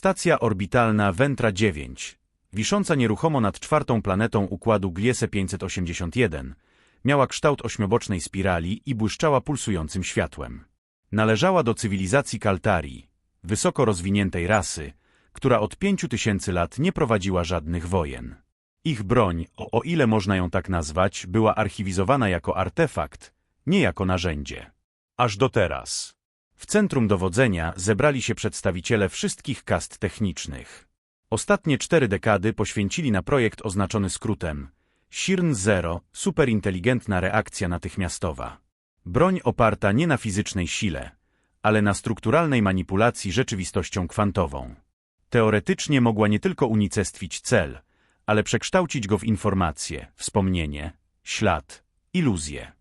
Stacja orbitalna Ventra 9, wisząca nieruchomo nad czwartą planetą układu Gliese 581, miała kształt ośmiobocznej spirali i błyszczała pulsującym światłem. Należała do cywilizacji Kaltarii, wysoko rozwiniętej rasy, która od pięciu tysięcy lat nie prowadziła żadnych wojen. Ich broń, o, o ile można ją tak nazwać, była archiwizowana jako artefakt, nie jako narzędzie. Aż do teraz. W centrum dowodzenia zebrali się przedstawiciele wszystkich kast technicznych. Ostatnie cztery dekady poświęcili na projekt oznaczony skrótem SIRN Zero, superinteligentna reakcja natychmiastowa. Broń oparta nie na fizycznej sile, ale na strukturalnej manipulacji rzeczywistością kwantową. Teoretycznie mogła nie tylko unicestwić cel, ale przekształcić go w informację, wspomnienie, ślad, iluzję.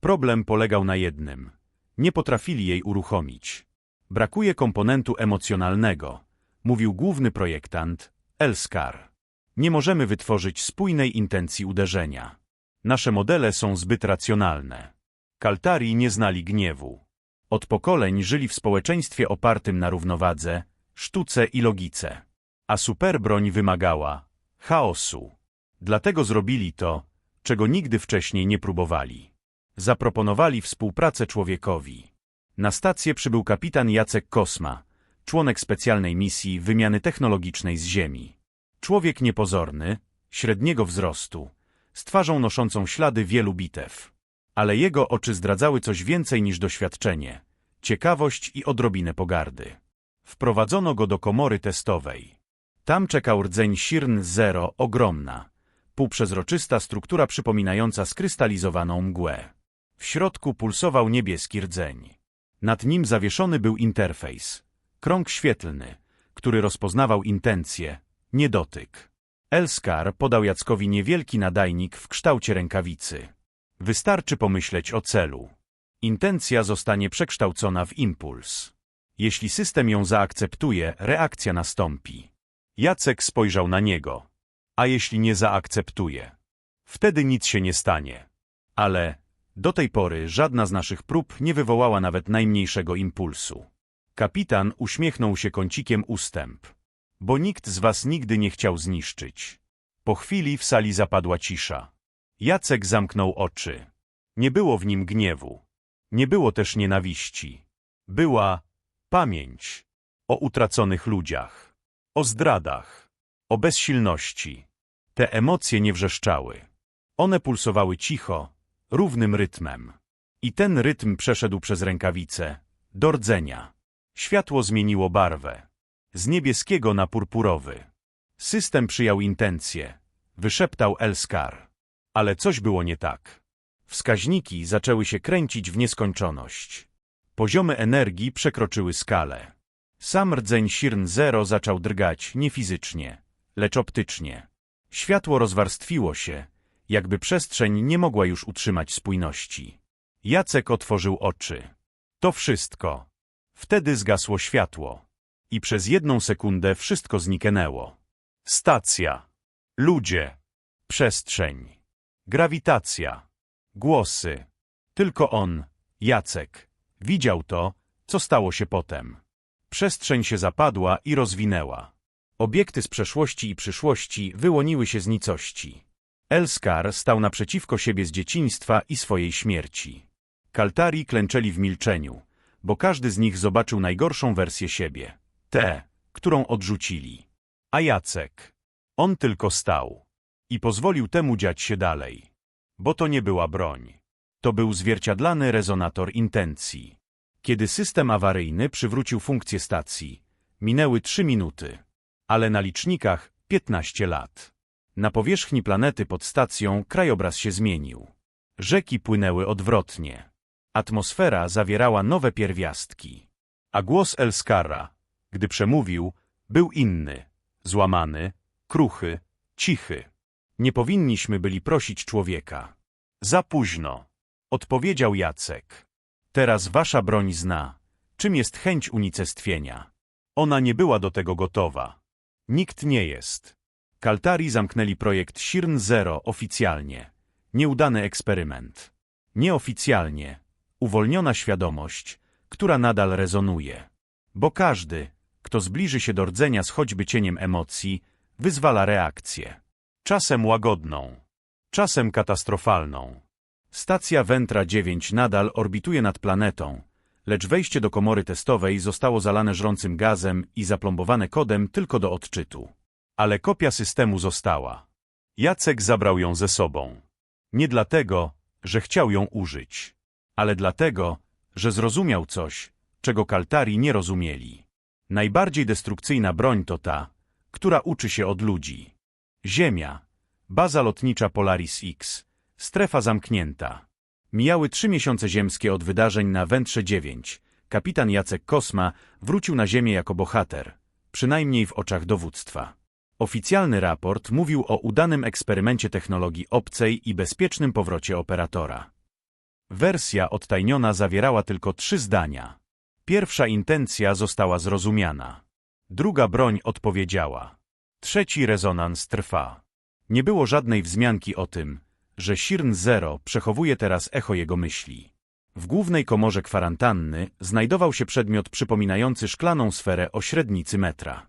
Problem polegał na jednym. Nie potrafili jej uruchomić. Brakuje komponentu emocjonalnego, mówił główny projektant, Elskar. Nie możemy wytworzyć spójnej intencji uderzenia. Nasze modele są zbyt racjonalne. Kaltari nie znali gniewu. Od pokoleń żyli w społeczeństwie opartym na równowadze, sztuce i logice. A superbroń wymagała chaosu. Dlatego zrobili to, czego nigdy wcześniej nie próbowali. Zaproponowali współpracę człowiekowi. Na stację przybył kapitan Jacek Kosma, członek specjalnej misji wymiany technologicznej z Ziemi. Człowiek niepozorny, średniego wzrostu, z twarzą noszącą ślady wielu bitew. Ale jego oczy zdradzały coś więcej niż doświadczenie, ciekawość i odrobinę pogardy. Wprowadzono go do komory testowej. Tam czekał rdzeń Sirn Zero, ogromna, półprzezroczysta struktura przypominająca skrystalizowaną mgłę. W środku pulsował niebieski rdzeń. Nad nim zawieszony był interfejs, krąg świetlny, który rozpoznawał intencje, nie dotyk. Elskar podał Jackowi niewielki nadajnik w kształcie rękawicy. Wystarczy pomyśleć o celu. Intencja zostanie przekształcona w impuls. Jeśli system ją zaakceptuje, reakcja nastąpi. Jacek spojrzał na niego. A jeśli nie zaakceptuje? Wtedy nic się nie stanie. Ale do tej pory żadna z naszych prób nie wywołała nawet najmniejszego impulsu. Kapitan uśmiechnął się kącikiem ustęp. Bo nikt z was nigdy nie chciał zniszczyć. Po chwili w sali zapadła cisza. Jacek zamknął oczy. Nie było w nim gniewu. Nie było też nienawiści. Była pamięć o utraconych ludziach, o zdradach, o bezsilności. Te emocje nie wrzeszczały. One pulsowały cicho, równym rytmem. I ten rytm przeszedł przez rękawice, do rdzenia. Światło zmieniło barwę. Z niebieskiego na purpurowy. System przyjął intencję. Wyszeptał Elskar. Ale coś było nie tak. Wskaźniki zaczęły się kręcić w nieskończoność. Poziomy energii przekroczyły skalę. Sam rdzeń Sirn Zero zaczął drgać nie fizycznie, lecz optycznie. Światło rozwarstwiło się, jakby przestrzeń nie mogła już utrzymać spójności. Jacek otworzył oczy. To wszystko. Wtedy zgasło światło. I przez jedną sekundę wszystko zniknęło. Stacja. Ludzie. Przestrzeń. Grawitacja. Głosy. Tylko on, Jacek, widział to, co stało się potem. Przestrzeń się zapadła i rozwinęła. Obiekty z przeszłości i przyszłości wyłoniły się z nicości. Elskar stał naprzeciwko siebie z dzieciństwa i swojej śmierci. Kaltari klęczeli w milczeniu, bo każdy z nich zobaczył najgorszą wersję siebie. Tę, którą odrzucili. A Jacek. On tylko stał. I pozwolił temu dziać się dalej. Bo to nie była broń. To był zwierciadlany rezonator intencji. Kiedy system awaryjny przywrócił funkcję stacji, minęły trzy minuty. Ale na licznikach 15 lat. Na powierzchni planety pod stacją krajobraz się zmienił. Rzeki płynęły odwrotnie. Atmosfera zawierała nowe pierwiastki. A głos Elskara, gdy przemówił, był inny, złamany, kruchy, cichy. Nie powinniśmy byli prosić człowieka. Za późno, odpowiedział Jacek. Teraz wasza broń zna, czym jest chęć unicestwienia. Ona nie była do tego gotowa. Nikt nie jest. Kaltari zamknęli projekt Sirn Zero oficjalnie. Nieudany eksperyment. Nieoficjalnie. Uwolniona świadomość, która nadal rezonuje. Bo każdy, Kto zbliży się do rdzenia z choćby cieniem emocji, wyzwala reakcję. Czasem łagodną, czasem katastrofalną. Stacja Ventra 9 nadal orbituje nad planetą, lecz wejście do komory testowej zostało zalane żrącym gazem i zaplombowane kodem tylko do odczytu. Ale kopia systemu została. Jacek zabrał ją ze sobą. Nie dlatego, że chciał ją użyć, ale dlatego, że zrozumiał coś, czego Kaltari nie rozumieli. Najbardziej destrukcyjna broń to ta, która uczy się od ludzi. Ziemia, baza lotnicza Polaris X, strefa zamknięta. Mijały trzy miesiące ziemskie od wydarzeń na Wętrze 9. Kapitan Jacek Kosma wrócił na Ziemię jako bohater, przynajmniej w oczach dowództwa. Oficjalny raport mówił o udanym eksperymencie technologii obcej i bezpiecznym powrocie operatora. Wersja odtajniona zawierała tylko trzy zdania. Pierwsza intencja została zrozumiana. Druga broń odpowiedziała. Trzeci rezonans trwa. Nie było żadnej wzmianki o tym, że Sirn Zero przechowuje teraz echo jego myśli. W głównej komorze kwarantanny znajdował się przedmiot przypominający szklaną sferę o średnicy metra.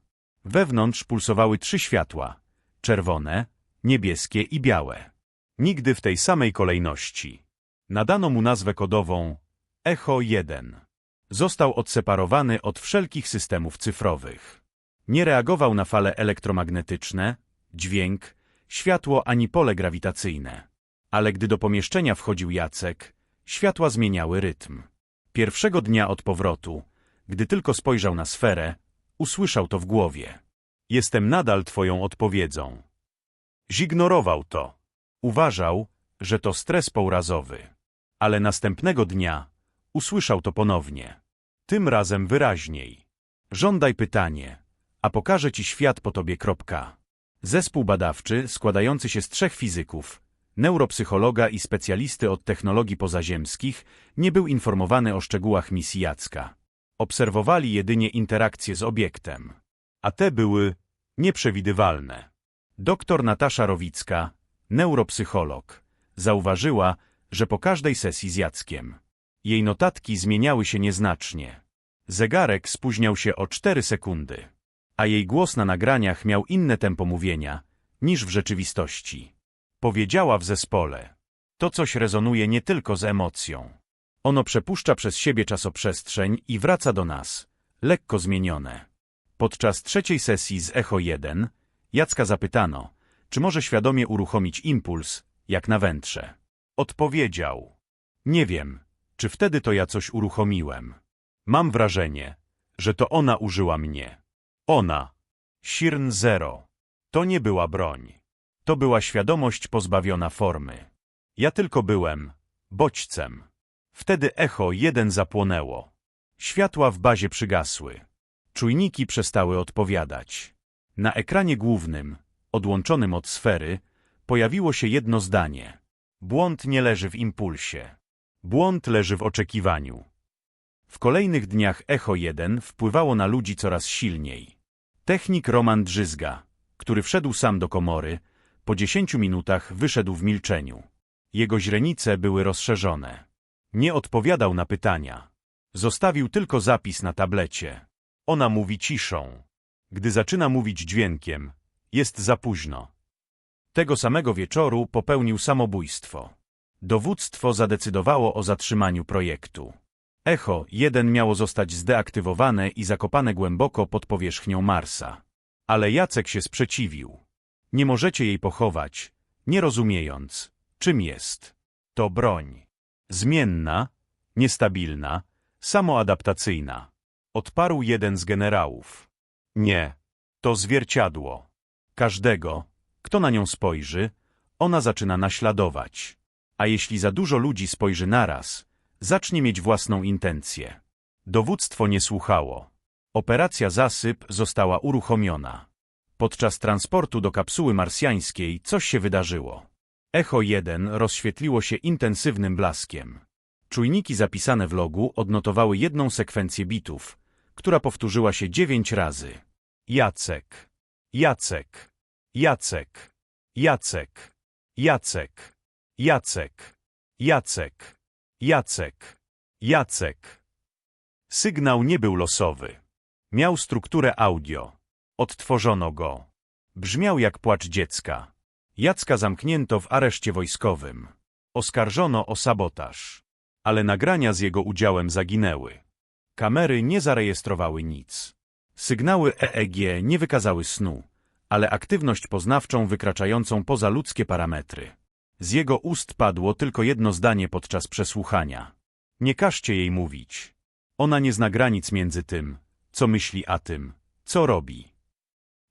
Wewnątrz pulsowały trzy światła – czerwone, niebieskie i białe. Nigdy w tej samej kolejności. Nadano mu nazwę kodową Echo 1. Został odseparowany od wszelkich systemów cyfrowych. Nie reagował na fale elektromagnetyczne, dźwięk, światło ani pole grawitacyjne. Ale gdy do pomieszczenia wchodził Jacek, światła zmieniały rytm. Pierwszego dnia od powrotu, gdy tylko spojrzał na sferę, usłyszał to w głowie. Jestem nadal twoją odpowiedzią. Zignorował to. Uważał, że to stres pourazowy. Ale następnego dnia usłyszał to ponownie. Tym razem wyraźniej. Żądaj pytanie, a pokażę ci świat po tobie. Kropka. Zespół badawczy składający się z trzech fizyków, neuropsychologa i specjalisty od technologii pozaziemskich nie był informowany o szczegółach misji Jacka. Obserwowali jedynie interakcje z obiektem. A te były nieprzewidywalne. Doktor Natasza Rowicka, neuropsycholog, zauważyła, że po każdej sesji z Jackiem jej notatki zmieniały się nieznacznie. Zegarek spóźniał się o cztery sekundy, a jej głos na nagraniach miał inne tempo mówienia niż w rzeczywistości. Powiedziała w zespole. To coś rezonuje nie tylko z emocją. Ono przepuszcza przez siebie czasoprzestrzeń i wraca do nas, lekko zmienione. Podczas trzeciej sesji z Echo 1 Jacka zapytano, czy może świadomie uruchomić impuls, jak na wętrze. Odpowiedział. Nie wiem, czy wtedy to ja coś uruchomiłem. Mam wrażenie, że to ona użyła mnie. Ona. Sirn Zero. To nie była broń. To była świadomość pozbawiona formy. Ja tylko byłem bodźcem. Wtedy echo jeden zapłonęło. Światła w bazie przygasły. Czujniki przestały odpowiadać. Na ekranie głównym, odłączonym od sfery, pojawiło się jedno zdanie. Błąd nie leży w impulsie. Błąd leży w oczekiwaniu. W kolejnych dniach Echo 1 wpływało na ludzi coraz silniej. Technik Roman Drzyzga, który wszedł sam do komory, po dziesięciu minutach wyszedł w milczeniu. Jego źrenice były rozszerzone. Nie odpowiadał na pytania. Zostawił tylko zapis na tablecie. Ona mówi ciszą. Gdy zaczyna mówić dźwiękiem, jest za późno. Tego samego wieczoru popełnił samobójstwo. Dowództwo zadecydowało o zatrzymaniu projektu. Echo 1 miało zostać zdeaktywowane i zakopane głęboko pod powierzchnią Marsa. Ale Jacek się sprzeciwił. Nie możecie jej pochować, nie rozumiejąc, czym jest. To broń. Zmienna, niestabilna, samoadaptacyjna. Odparł jeden z generałów. Nie, to zwierciadło. Każdego, kto na nią spojrzy, ona zaczyna naśladować. A jeśli za dużo ludzi spojrzy naraz, zacznie mieć własną intencję. Dowództwo nie słuchało. Operacja Zasyp została uruchomiona. Podczas transportu do kapsuły marsjańskiej coś się wydarzyło. Echo 1 rozświetliło się intensywnym blaskiem. Czujniki zapisane w logu odnotowały jedną sekwencję bitów, która powtórzyła się dziewięć razy. Jacek. Jacek. Jacek. Jacek. Jacek. Jacek. Jacek. Jacek. Jacek. Sygnał nie był losowy. Miał strukturę audio. Odtworzono go. Brzmiał jak płacz dziecka. Jacka zamknięto w areszcie wojskowym. Oskarżono o sabotaż. Ale nagrania z jego udziałem zaginęły. Kamery nie zarejestrowały nic. Sygnały EEG nie wykazały snu, ale aktywność poznawczą wykraczającą poza ludzkie parametry. Z jego ust padło tylko jedno zdanie podczas przesłuchania. Nie każcie jej mówić. Ona nie zna granic między tym, co myśli, a tym, co robi.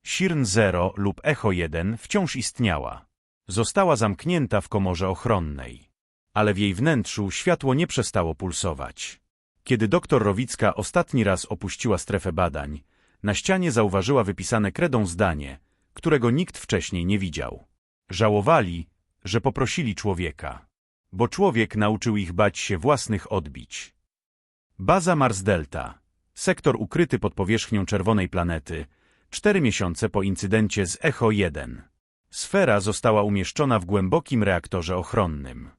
Sirn 0 lub Echo 1 wciąż istniała. Została zamknięta w komorze ochronnej. Ale w jej wnętrzu światło nie przestało pulsować. Kiedy doktor Rowicka ostatni raz opuściła strefę badań, na ścianie zauważyła wypisane kredą zdanie, którego nikt wcześniej nie widział. Żałowali, że poprosili człowieka, bo człowiek nauczył ich bać się własnych odbić. Baza Mars Delta, sektor ukryty pod powierzchnią czerwonej planety, cztery miesiące po incydencie z Echo 1. Sfera została umieszczona w głębokim reaktorze ochronnym.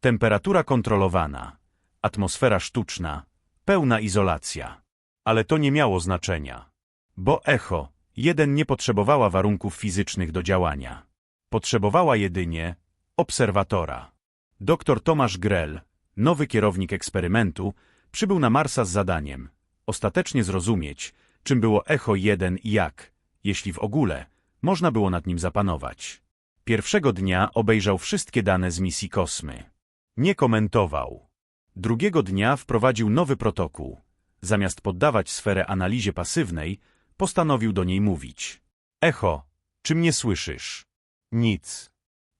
Temperatura kontrolowana, atmosfera sztuczna, pełna izolacja. Ale to nie miało znaczenia, bo Echo 1 nie potrzebowała warunków fizycznych do działania. Potrzebowała jedynie obserwatora. Dr Tomasz Grell, nowy kierownik eksperymentu, przybył na Marsa z zadaniem ostatecznie zrozumieć, czym było Echo 1 i jak, jeśli w ogóle, można było nad nim zapanować. Pierwszego dnia obejrzał wszystkie dane z misji Kosmy. Nie komentował. Drugiego dnia wprowadził nowy protokół. Zamiast poddawać sferę analizie pasywnej, postanowił do niej mówić. Echo, czy mnie słyszysz? Nic.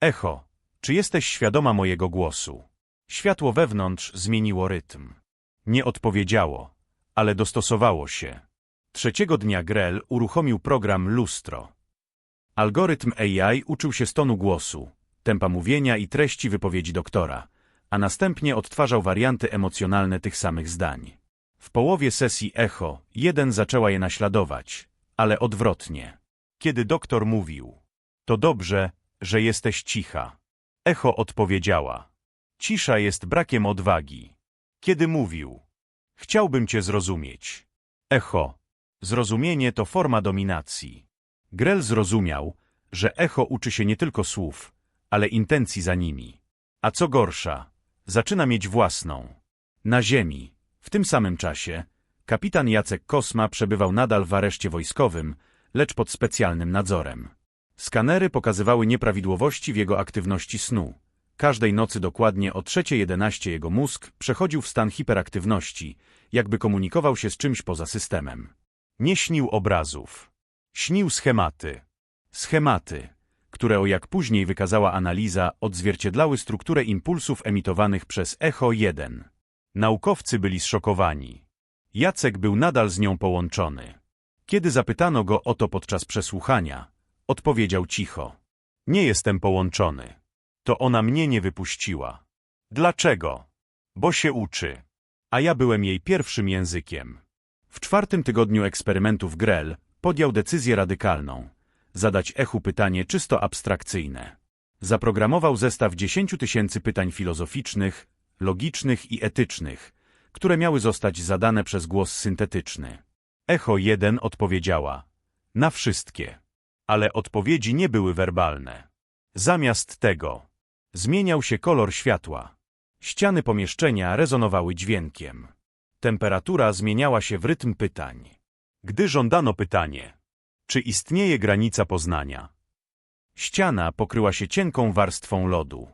Echo, czy jesteś świadoma mojego głosu? Światło wewnątrz zmieniło rytm. Nie odpowiedziało, ale dostosowało się. Trzeciego dnia Grell uruchomił program Lustro. Algorytm AI uczył się z tonu głosu, tempa mówienia i treści wypowiedzi doktora, a następnie odtwarzał warianty emocjonalne tych samych zdań. W połowie sesji echo jeden zaczęła je naśladować, ale odwrotnie. Kiedy doktor mówił, to dobrze, że jesteś cicha. Echo odpowiedziała, cisza jest brakiem odwagi. Kiedy mówił, chciałbym cię zrozumieć. Echo, zrozumienie to forma dominacji. Grell zrozumiał, że echo uczy się nie tylko słów, ale intencji za nimi. A co gorsza, zaczyna mieć własną. Na ziemi, w tym samym czasie, kapitan Jacek Kosma przebywał nadal w areszcie wojskowym, lecz pod specjalnym nadzorem. Skanery pokazywały nieprawidłowości w jego aktywności snu. Każdej nocy dokładnie o 3.11 jego mózg przechodził w stan hiperaktywności, jakby komunikował się z czymś poza systemem. Nie śnił obrazów. Śnił schematy. Schematy, które, jak później wykazała analiza, odzwierciedlały strukturę impulsów emitowanych przez Echo 1. Naukowcy byli zszokowani. Jacek był nadal z nią połączony. Kiedy zapytano go o to podczas przesłuchania, odpowiedział cicho. Nie jestem połączony. To ona mnie nie wypuściła. Dlaczego? Bo się uczy. A ja byłem jej pierwszym językiem. W czwartym tygodniu eksperymentów Grell podjął decyzję radykalną. Zadać echu pytanie czysto abstrakcyjne. Zaprogramował zestaw 10 tysięcy pytań filozoficznych, logicznych i etycznych, które miały zostać zadane przez głos syntetyczny. Echo 1 odpowiedziała. Na wszystkie. Ale odpowiedzi nie były werbalne. Zamiast tego zmieniał się kolor światła. Ściany pomieszczenia rezonowały dźwiękiem. Temperatura zmieniała się w rytm pytań. Gdy żądano pytanie, czy istnieje granica poznania, ściana pokryła się cienką warstwą lodu.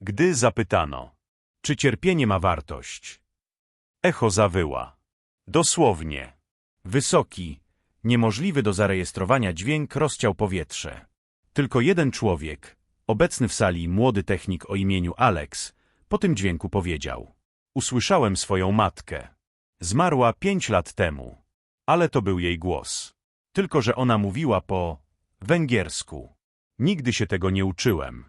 Gdy zapytano, czy cierpienie ma wartość, echo zawyła. Dosłownie. Wysoki, niemożliwy do zarejestrowania dźwięk rozciął powietrze. Tylko jeden człowiek, obecny w sali młody technik o imieniu Alex, po tym dźwięku powiedział. Usłyszałem swoją matkę. Zmarła pięć lat temu. Ale to był jej głos. Tylko, że ona mówiła po węgiersku. Nigdy się tego nie uczyłem.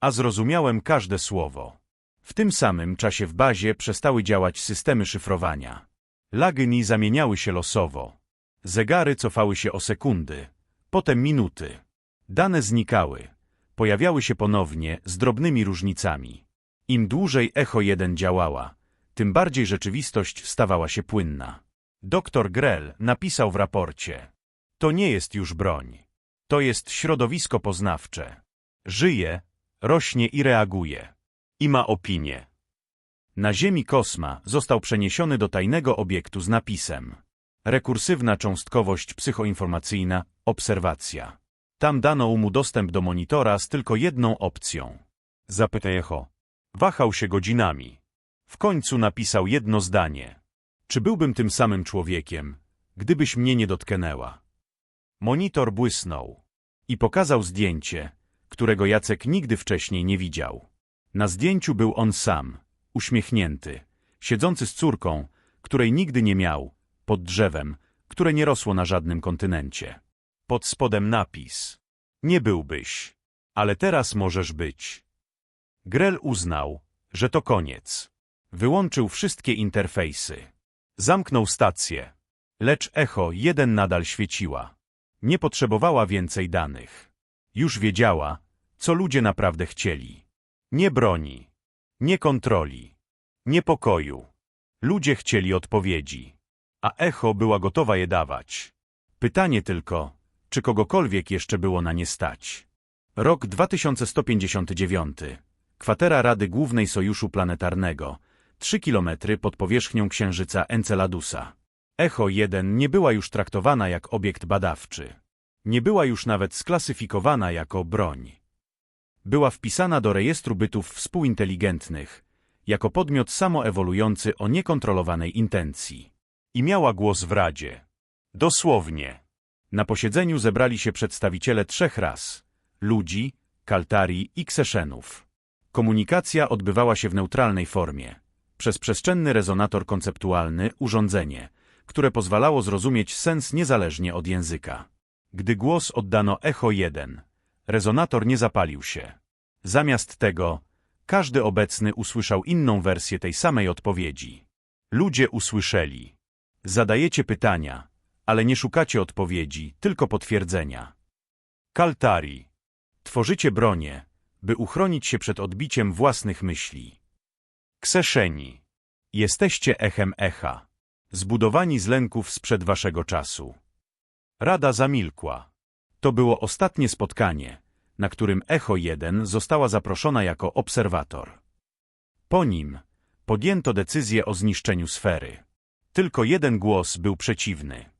A zrozumiałem każde słowo. W tym samym czasie w bazie przestały działać systemy szyfrowania. Lagyni zamieniały się losowo. Zegary cofały się o sekundy, potem minuty. Dane znikały. Pojawiały się ponownie z drobnymi różnicami. Im dłużej Echo 1 działała, tym bardziej rzeczywistość stawała się płynna. Doktor Grell napisał w raporcie. To nie jest już broń. To jest środowisko poznawcze. Żyje, rośnie i reaguje. I ma opinię. Na Ziemi Kosma został przeniesiony do tajnego obiektu z napisem Rekursywna cząstkowość psychoinformacyjna, obserwacja. Tam dano mu dostęp do monitora z tylko jedną opcją. Zapytaj echo. Wahał się godzinami. W końcu napisał jedno zdanie. Czy byłbym tym samym człowiekiem, gdybyś mnie nie dotknęła? Monitor błysnął i pokazał zdjęcie, którego Jacek nigdy wcześniej nie widział. Na zdjęciu był on sam, uśmiechnięty, siedzący z córką, której nigdy nie miał, pod drzewem, które nie rosło na żadnym kontynencie. Pod spodem napis. Nie byłbyś, ale teraz możesz być. Grell uznał, że to koniec. Wyłączył wszystkie interfejsy. Zamknął stację. Lecz echo jeden nadal świeciła. Nie potrzebowała więcej danych. Już wiedziała, co ludzie naprawdę chcieli. Nie broni, nie kontroli, nie pokoju. Ludzie chcieli odpowiedzi, a echo była gotowa je dawać. Pytanie tylko, czy kogokolwiek jeszcze było na nie stać. Rok 2159. Kwatera Rady Głównej Sojuszu Planetarnego, 3 kilometry pod powierzchnią Księżyca Enceladusa. Echo 1 nie była już traktowana jak obiekt badawczy. Nie była już nawet sklasyfikowana jako broń. Była wpisana do rejestru bytów współinteligentnych, jako podmiot samoewoluujący o niekontrolowanej intencji. I miała głos w Radzie. Dosłownie. Na posiedzeniu zebrali się przedstawiciele trzech ras – ludzi, kaltarii i kseszenów. Komunikacja odbywała się w neutralnej formie, przez przestrzenny rezonator konceptualny urządzenie, które pozwalało zrozumieć sens niezależnie od języka. Gdy głos oddano echo 1, rezonator nie zapalił się. Zamiast tego, każdy obecny usłyszał inną wersję tej samej odpowiedzi. Ludzie usłyszeli. Zadajecie pytania, ale nie szukacie odpowiedzi, tylko potwierdzenia. Kaltari. Tworzycie bronię, by uchronić się przed odbiciem własnych myśli. Kseszeni. Jesteście echem echa. Zbudowani z lęków sprzed waszego czasu. Rada zamilkła. To było ostatnie spotkanie, na którym Echo 1 została zaproszona jako obserwator. Po nim podjęto decyzję o zniszczeniu sfery. Tylko jeden głos był przeciwny.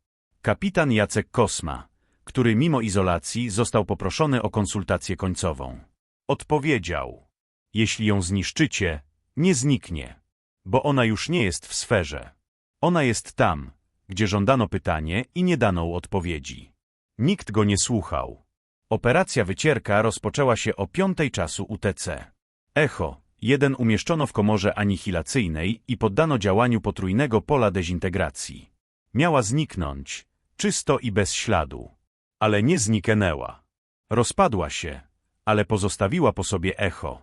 Kapitan Jacek Kosma, który mimo izolacji został poproszony o konsultację końcową. Odpowiedział, jeśli ją zniszczycie, nie zniknie, bo ona już nie jest w sferze. Ona jest tam, gdzie żądano pytanie i nie dano odpowiedzi. Nikt go nie słuchał. Operacja wycierka rozpoczęła się o piątej czasu UTC. Echo, jeden umieszczono w komorze anihilacyjnej i poddano działaniu potrójnego pola dezintegracji. Miała zniknąć, czysto i bez śladu. Ale nie zniknęła. Rozpadła się, ale pozostawiła po sobie echo.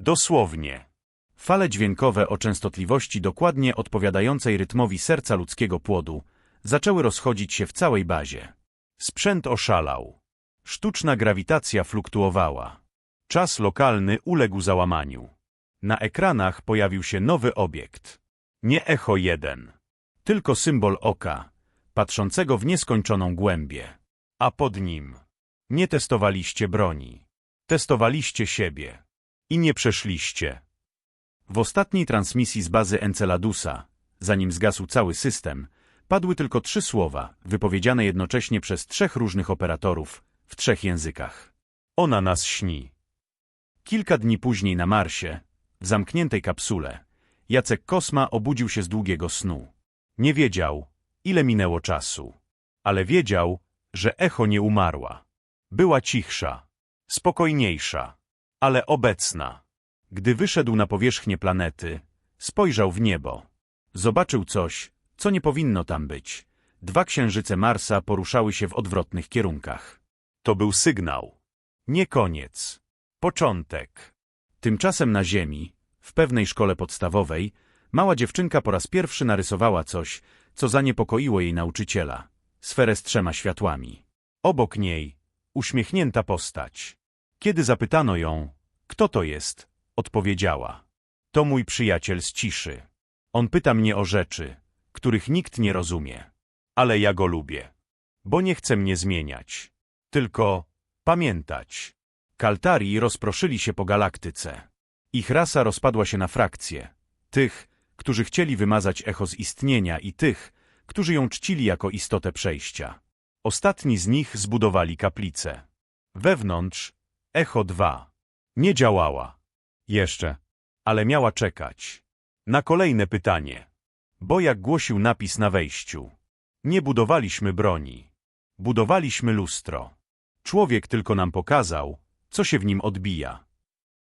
Dosłownie. Fale dźwiękowe o częstotliwości dokładnie odpowiadającej rytmowi serca ludzkiego płodu zaczęły rozchodzić się w całej bazie. Sprzęt oszalał. Sztuczna grawitacja fluktuowała. Czas lokalny uległ załamaniu. Na ekranach pojawił się nowy obiekt. Nie echo jeden, tylko symbol oka, patrzącego w nieskończoną głębię. A pod nim nie testowaliście broni. Testowaliście siebie. I nie przeszliście. W ostatniej transmisji z bazy Enceladusa, zanim zgasł cały system, padły tylko trzy słowa, wypowiedziane jednocześnie przez trzech różnych operatorów, w trzech językach. Ona nas śni. Kilka dni później na Marsie, w zamkniętej kapsule, Jacek Kosma obudził się z długiego snu. Nie wiedział, ile minęło czasu, ale wiedział, że echo nie umarła. Była cichsza, spokojniejsza, ale obecna. Gdy wyszedł na powierzchnię planety, spojrzał w niebo. Zobaczył coś, co nie powinno tam być. Dwa księżyce Marsa poruszały się w odwrotnych kierunkach. To był sygnał. Nie koniec. Początek. Tymczasem na Ziemi, w pewnej szkole podstawowej, mała dziewczynka po raz pierwszy narysowała coś, co zaniepokoiło jej nauczyciela. Sferę z trzema światłami. Obok niej uśmiechnięta postać. Kiedy zapytano ją, kto to jest, odpowiedziała. To mój przyjaciel z ciszy. On pyta mnie o rzeczy, których nikt nie rozumie. Ale ja go lubię. Bo nie chce mnie zmieniać. Tylko pamiętać. Kaltari rozproszyli się po galaktyce. Ich rasa rozpadła się na frakcje. Tych, którzy chcieli wymazać echo z istnienia i tych, którzy ją czcili jako istotę przejścia. Ostatni z nich zbudowali kaplicę. Wewnątrz echo 2 nie działała. Jeszcze. Ale miała czekać. Na kolejne pytanie. Bo jak głosił napis na wejściu. Nie budowaliśmy broni. Budowaliśmy lustro. Człowiek tylko nam pokazał, co się w nim odbija.